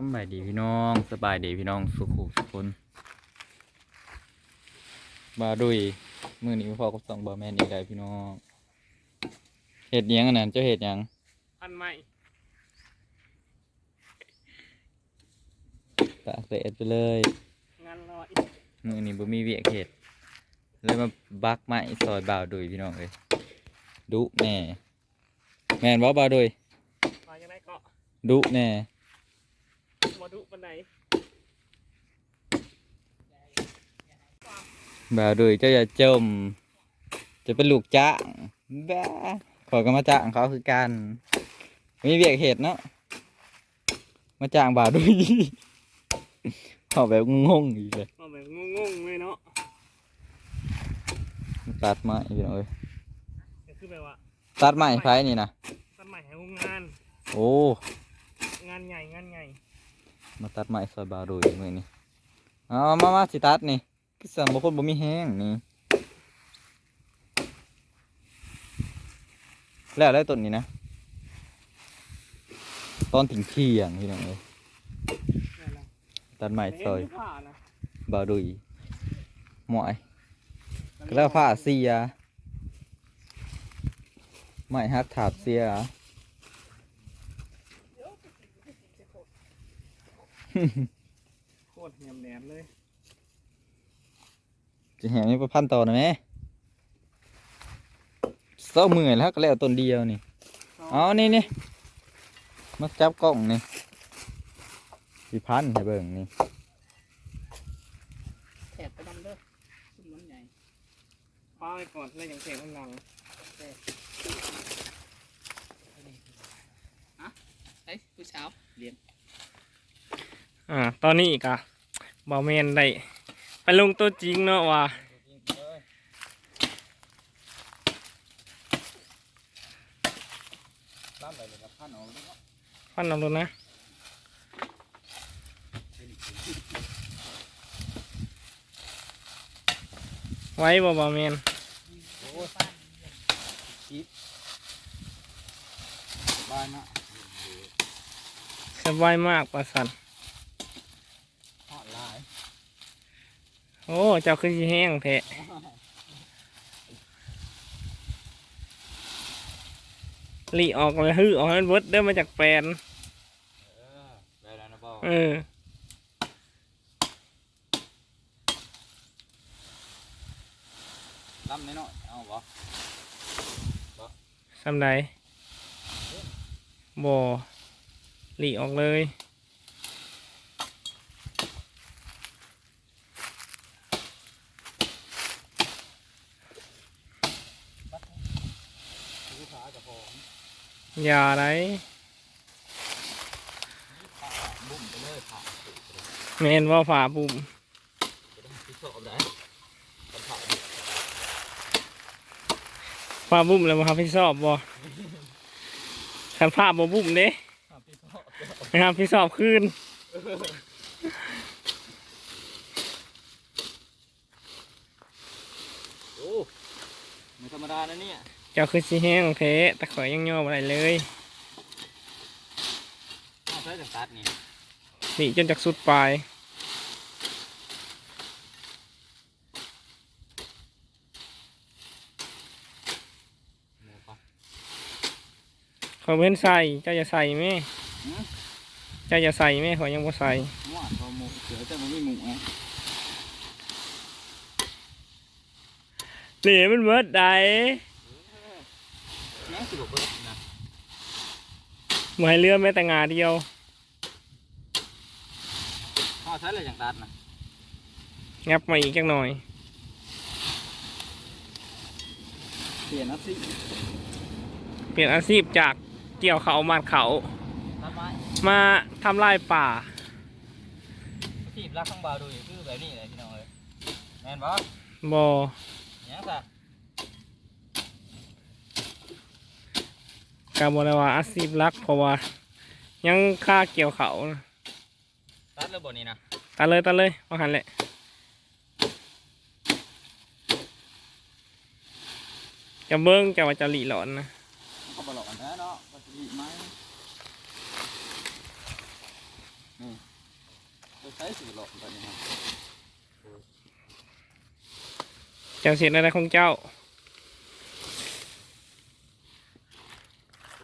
สบายดีพี่น้องสบายดีพี่น้องสุขุสุขคนบาดุยมือนี้พ่อกับสองบาแมนอีกแล้วพี่น้องเห็ดหยังอันนั้นเจ้าเห็ดหยังอันใหม่ตากเสร็จไปเลยงานลอยมือนี้บ่มีเวียกเห็ดเลยมาบักไม้ซอยบ่าวดุยพี่น้องเลยดุแน่แมนบ่บ่าวดุยมาจังไดเกาะดุแน่ มาดุปันไดบ่าวดุยเจ้าอย่าจม จะเป็นลูกจ้างบ้าขอยก็มาจ้างเขาคือกันมีเวียกเห็ดเนาะมาจ้างบ่าวดุยเขาแบบงงๆอีกเลยมาแบบงงๆเลยเนาะตัดไม้พี่น้องเอ้ยก็คือแบบว่าตัดไม้ไฟนี่นะตัดใหม่ให้โรงงาน โอ้ งานใหญ่งานใหญ่ มาตัดไม้ซอยบาวดุยมือนี่เอามามาสิตัดนี่คือสันบุคคลบ่มีแห้งนี่แล้วได้วต้นนี้นะ ตอนถึงเที่ยงพี่น้องเอ้ยนั่นน่ะตัดไม้ซอยบาวดุยหมอยแล้วผ้าเสียไม้ฮักถาบเสีย โคตรแหมแหลมเลย จะแหงมีประพันธ์ต่อนะแม่เศร้ามือแล้วก็แล้วต้นเดียวนี่เอานี่นี่มาจับกล้องนี่พี่พันธุ์ให้เบิ่งนี่แถบไปดำเด้อซุ่มมันใหญ่ป้าไปก่อนแล้วยังเสียงข้างหลังไอ้ยผู้สาวเรียน อ่าตอนนี้อีกอะบอแมนได้ไปลงตัวจริงเนาะว่าฟันเอาดูนะไว้บ่บอแมนบ้านนะสบายมากประสัน หอดลาย โอ้ เจ้าคือสิแห้งแท้ลีออกเลยฮือออกให้มันเบิดเด้อมาจากแปลนเออได้แล้วนะบ่เออลำน้อยๆเอาบ่สำใดบ่หลีออกเลย ลูกค้ากับผม อย่าไรบุ้มไปเลยผ่าแมนว่าฝ่าปุ่มจะได้พิสอบได้กันผ่าฝ่าบุ้มแล้วมาพี่สอบบ่ขันฝ่าบ่บุ้มเด้ผ่าพิสอบนะครับพี่สอบขึ้นโอ้ไม่ธรรมดานะเนี่ยเจ้าคือสิแห้งแท้แต่ข่อยยังย่อบ่ได้เลยเอาใช้จังตัดนี่หลีจนจากสุดปลายหมูปะข่อยบ่เพิ่นใส่เจ้าอย่าใส่แม่หือเจ้าอย่าใส่แม่ข่อยยังบ่ใส่หมูอะพอหมูเสือแต่มันไม่หมูไงเหลีมันเบิดได้แม่ สิบกเบิดนะบ่ให้เรือแม้แต่งาเดียวเอาใช้อะไรจังตัดนะงับมาอีกจักหน่อย เปลี่ยนนะสิเปลี่ยนอาชีพจากเกี่ยวเขามาดเขา ตัดไม้มาทำลายป่า ทีบรักข้างบาวดูอยู่คือแบบนี้เลยพี่น้องเลยแมนบ่บ่เนี่ยซะกาบอ กเลยว่าอาชีพหลักเพราะว่า ยังค่าเกี่ยวเขานะตัดแล้วบ่นี่นะตัดเลยตัดเลยว่าหันแหละจะเบิ้งจะว่าจะหลีหลอนนะเขาบอลอกอันแท้เนาะก็จะดีไหมนี่ใช้สิหลอกตอนนี้ครับเจ้าเสียอะไรของเจ้า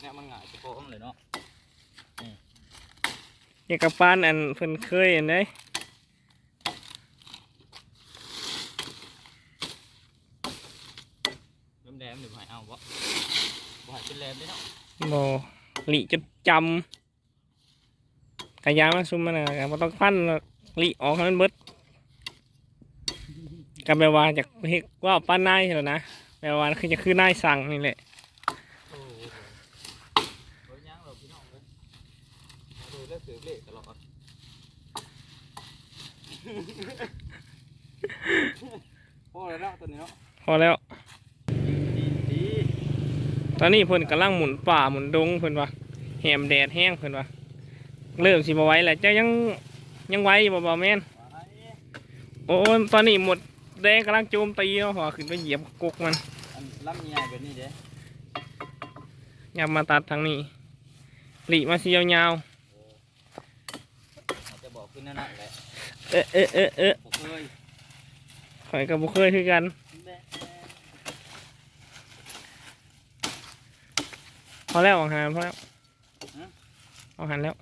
เนี่ยมันง่ายจะโป้งเลยเนาะ อย่ากับปานอันเพิ่นเคยอันไดแหลมแหลมหรือหายเอาบ่บ่หายเป็นแหลมได้เนาะบ่หลีจนจำกระยามันซุมมันน่ะก็บ่ต้องฟันหรอกหลีออกให้มันเบิดก็แปลว่าจากเฮ็ดว่าป้านนายแล้วนะแปลว่าคือจะคือนายสั่งนี่แหละ โอ้โหโอ้ยยังเราพี่น้องเลยดูเลือกสือเบรกตลอด พอแล้วเนาะตัวนี้เนาะพอแล้วดีดีตอนนี้เพิ่นกำลังหมุนป่าหมุนดงเพิ่นว่าแหมแดดแห้งเพิ่นว่าเริ่มสิบ่ไหวแล้วเจ้ายังยังไหวอยู่บ่บ่แม่นไว้โอ้ยตอนนี้หมดแดงกำลังโจมตีเนาะหัวขึ้นไปเหยียบกกมันอันลำใหญ่แบบนี้เด้อย่ามาตัดทางนี้หลีมาสิยาวอาจจะบอกขึ้นนั่นน่ะแหละๆ เอ๊ะเอ๊ะเอ๊ะเอ๊ะผมเคยข่อยกับบุเคยคือกันแบะพอแล้วเอาหารพอแล้วเอาหันแล้ว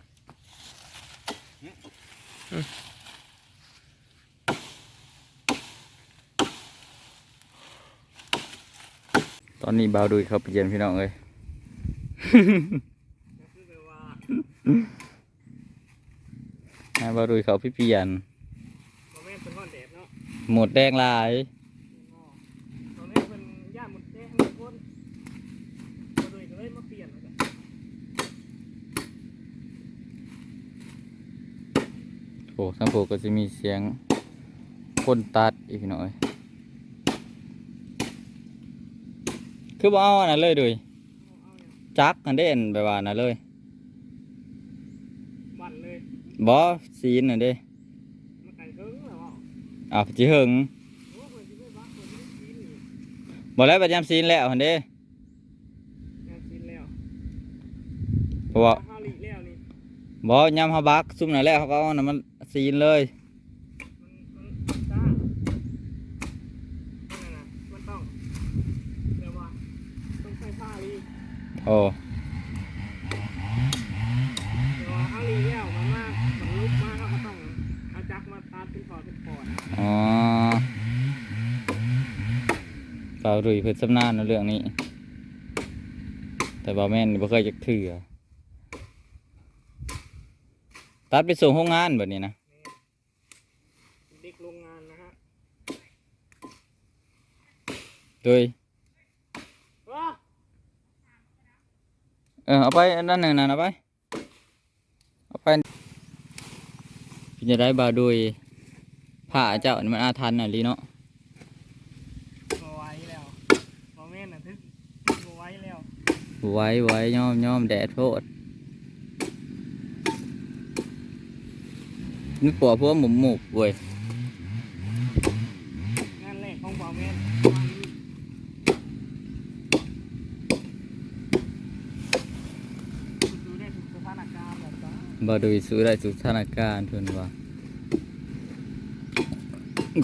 ตอนนี้บ่าวดุยเขาไปเย็นพี่น้องเลยให้บ่าวดุยเขาพี่เปลี่ยน หมดแดงหลาย ตอนนี้เป็นย่าหมดแดงทุกคนก็เลยก็เลยมาเปลี่ยนแล้วกันโอ้ทั้งโผก็จะมีเสียงคนตัดอีกพี่น้องเอ้ยคือบ่เอาอันนั้นเลยดุยจักอันเด่นแบบว่าอันนั้นเลย บั่นเลยบ่ซีนน่ะเด้ มาไก่เกิ้งแล้วอะ อ้าวจิเหิงโอ้คนที่ไม่บักคนที่กินนี่บ่แล้วประจำซีนแล้วหั่นเด้งานกินแล้วเพราะว่าข้าวหลีแล้วนี่บ่ยามเฮาบักซุ่มนั่นแหละเขาก็เอาอันนั้นมันซีนเลยมันมันจ้านั่นน่ะมันต้องเรียกว่าต้องใส่ผ้าลี โอ้ เดี๋ยวว่าเอาลีแล้วมันมากมันลุกมากเขาก็ต้องเอาจักรมาตัดเป็นพอเป็นพอด อ๋อ สาวดุยเพิ่นสำนานในเรื่องนี้ แต่บ่แม่นบ่เคยจักเถื่อตัดไปส่งโรงงานแบบนี้นะเด็กโรงงานนะฮะโดยว้าเออเอาไปอันนั้นหนึ่งนั่นเอาไปเอาไปพี่จะได้บาโดยผ้าเจ้านี่มันอาถรรพ์น่ะลีเนาะ บ่ไหวแล้วบ่แม่นน่ะทึกบ่ไหวแล้ว ไว้ไว้ย่อมย่อมแดดโพดนึกปัวพวกหมุมหมุบเว้ยงานแรกของบ่แม่นดูได้ทุกสถานการณ์แบบจ้าบาโดยสู้ได้ทุกสถานการณ์เพิ่นว่า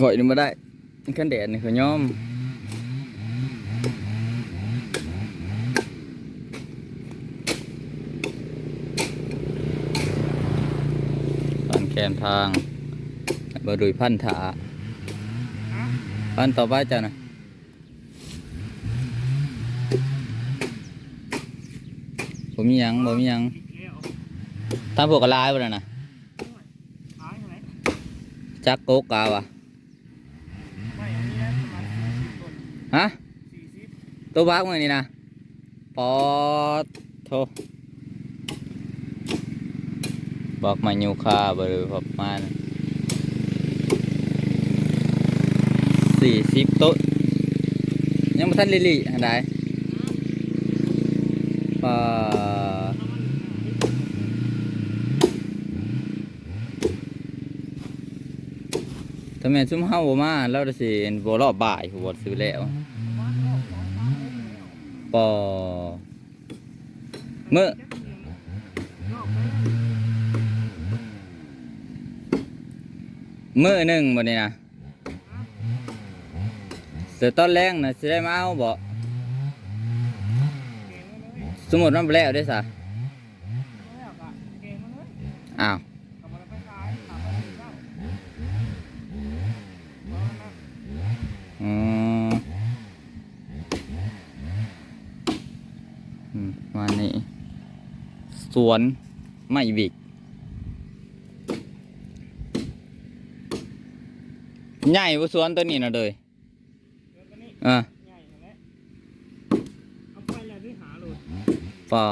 ข่อยนี่มาได้ขั้นแดดนี่เขาย่อมตอนแค มทางบาโดยพันธาพันต่อไปจ้ะนะผมมียังบ่มียังทำพวกกระลายบ่นั่นน่ะจักโกกาวะฮะตัวบักมือนี่นะปอโท บอกมายูคาบริประมาณสี่สิบต้นยังไม่ทันลิลี่อันใดปาถ้าแม่นซุ่มเฮาบ่มาเราจะสิบ่รอบบ่ายหัวซื้อแล้วปอเมื่อ มือหนึ่งบนนี้นะเสือต้นแรงนะสิได้มาเอาบ่สมมติว่าแล้วได้สะอ้าวอืมวันนี้ สวนไม่บิก ใหญ่บ่สวนตัวนี้นะเด้ยเดี๋ยวตัวนี้อ่าใหญ่นั่นแหละเอาไปแล้วที่หาโหลดป่า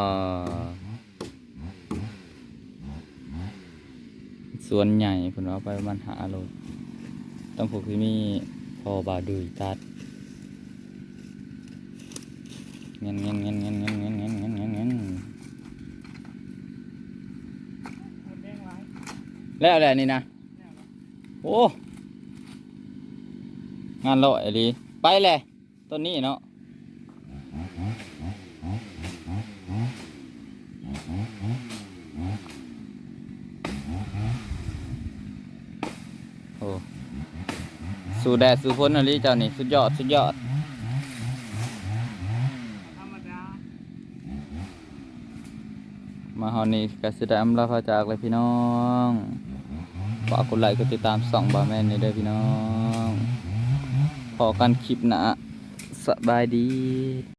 สวนใหญ่เพิ่นเอาไปประมันหาโลต้องผูกที่มีพอบาดุยตัดเงี้ยเงี้ยเงี้ยเงี้ยเงี้ยเงี้ยเงี้ยเงี้ยเงี้ยเงี้ยหมดแดงหลายแล้วแหละนี่นะเนี่ยเหรอโอ้ งานเลาะไอ้ลีไปเลยต้นนี้เนาะโอ้สู่แดดสู่ฝนอะไรเจ้านี่สุดยอดสุดยอดมาฮอนี้กสิด้อำลาพาจากเลยพี่น้องฝากกดไลค์กดติดตามส่องบาร์แมนนี่เด้อพี่น้อง อกันคลิปหนะสบายดี